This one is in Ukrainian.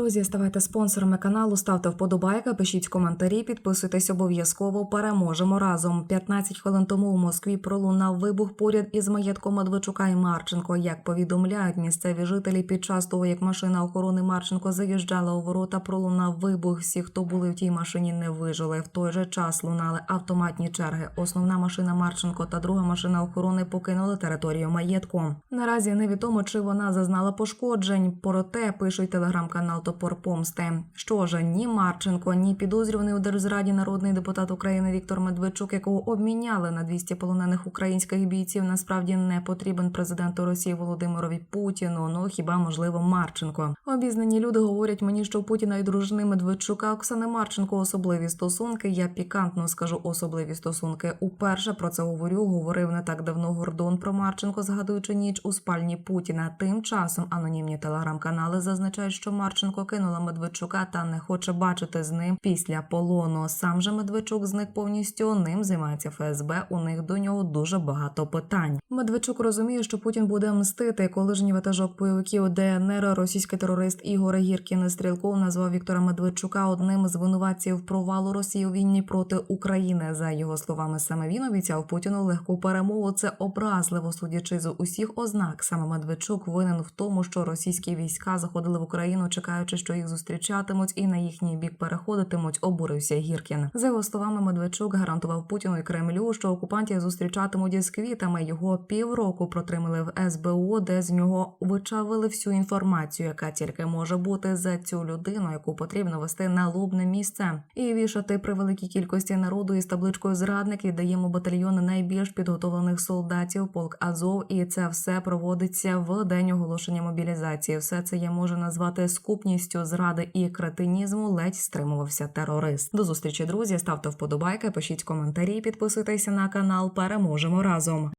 друзі, ставайте спонсорами каналу, ставте вподобайки, пишіть коментарі, підписуйтесь обов'язково. Переможемо разом. 15 хвилин тому у Москві пролунав вибух поряд із маєтком Медведчука і Марченко. Як повідомляють місцеві жителі, під час того, як машина охорони Марченко заїжджала у ворота, пролунав вибух. Всі, хто були в тій машині, не вижили. В той же час лунали автоматні черги. Основна машина Марченко та друга машина охорони покинули територію маєтку. Наразі невідомо, чи вона зазнала пошкоджень. Проте пишуть телеграм-канал Топор Помсти. Що ж, ні Марченко, ні підозрюваний у держзраді народний депутат України Віктор Медведчук, якого обміняли на 200 полонених українських бійців, насправді не потрібен президенту Росії Володимирові Путіну. Ну хіба можливо Марченко? Обізнані люди говорять мені, що у Путіна і дружини Медведчука Оксани Марченко особливі стосунки. Я пікантно скажу особливі стосунки. Уперше про це говорю. Говорив не так давно Гордон про Марченко, згадуючи ніч у спальні Путіна. Тим часом анонімні телеграм-канали зазначають, що Марченко кинула Медведчука та не хоче бачити з ним після полону. Сам же Медведчук зник повністю. Ним займається ФСБ. У них до нього дуже багато питань. Медведчук розуміє, що Путін буде мстити. Колишній ватажок бойовиків ДНР, російський терорист Ігор Гіркін Стрілков назвав Віктора Медведчука одним з винуватців провалу Росії у війні проти України. За його словами, саме він обіцяв Путіну легку перемогу. Це образливо, судячи з усіх ознак. Саме Медведчук винен в тому, що російські війська заходили в Україну, чекаючи, що їх зустрічатимуть, і на їхній бік переходитимуть. Обурився Гіркін. За його словами, Медведчук гарантував Путіну і Кремлю, що окупантів зустрічатимуть із квітами. Його півроку протримали в СБУ, де з нього вичавили всю інформацію, яка тільки може бути за цю людину, яку потрібно вести на лобне місце, і вішати при великій кількості народу із табличкою зрадник віддаємо батальйони найбільш підготовлених солдатів, полк Азов, і це все проводиться в день оголошення мобілізації. Все це я можу назвати скупністю зради і кретинізму. Ледь стримувався терорист. До зустрічі, друзі. Ставте вподобайки, пишіть коментарі, підписуйтеся на канал. Переможемо разом.